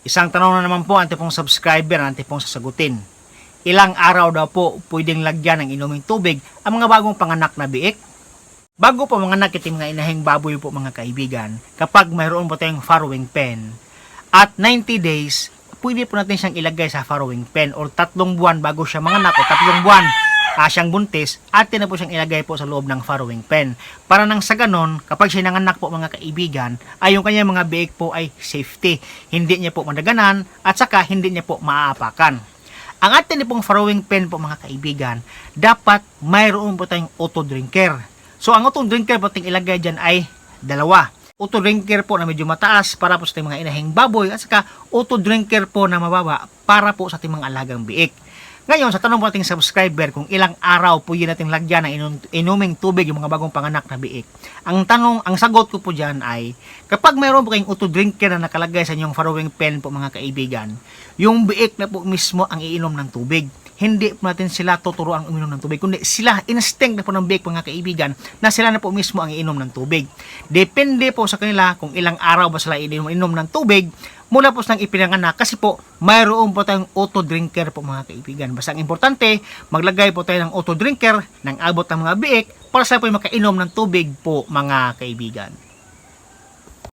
Isang tanong na naman po ante pong subscriber ante pong sasagutin. Ilang araw daw po pwedeng lagyan ng inuming tubig ang mga bagong panganak na biik? Bago po manganak itim mga inahing baboy po mga kaibigan, kapag mayroon po tayong farrowing pen, at 90 days, pwede po natin siyang ilagay sa farrowing pen or tatlong buwan bago siya manganak o tatlong buwan ah, siyang buntis at na po siyang ilagay po sa loob ng farrowing pen. Para nang sa ganon, kapag siya nanganak po mga kaibigan, ay yung kanyang mga biik po ay safety. Hindi niya po madaganan at saka hindi niya po maaapakan. Ang atin pong farrowing pen po mga kaibigan, dapat mayroon po tayong auto drinker. So ang auto drinker po ating ilagay dyan ay dalawa. Auto drinker po na medyo mataas para po sa ating mga inahing baboy at saka auto drinker po na mababa para po sa ating mga alagang biik. Ngayon, sa tanong po ating subscriber kung ilang araw po yun natin lagyan ng inum- inuming tubig yung mga bagong panganak na biik. Ang tanong, ang sagot ko po dyan ay, kapag mayroon po kayong auto drinker na nakalagay sa inyong farrowing pen po mga kaibigan, yung biik na po mismo ang iinom ng tubig. Hindi po natin sila tuturuan uminom ng tubig, kundi sila, instinct na po ng biik mga kaibigan, na sila na po mismo ang iinom ng tubig. Depende po sa kanila kung ilang araw ba sila iinom, inom ng tubig, mula po silang ipinanganak kasi po mayroon po tayong auto drinker po mga kaibigan. Basta ang importante, maglagay po tayo ng auto drinker ng abot ng mga biik para sa po makainom ng tubig po mga kaibigan.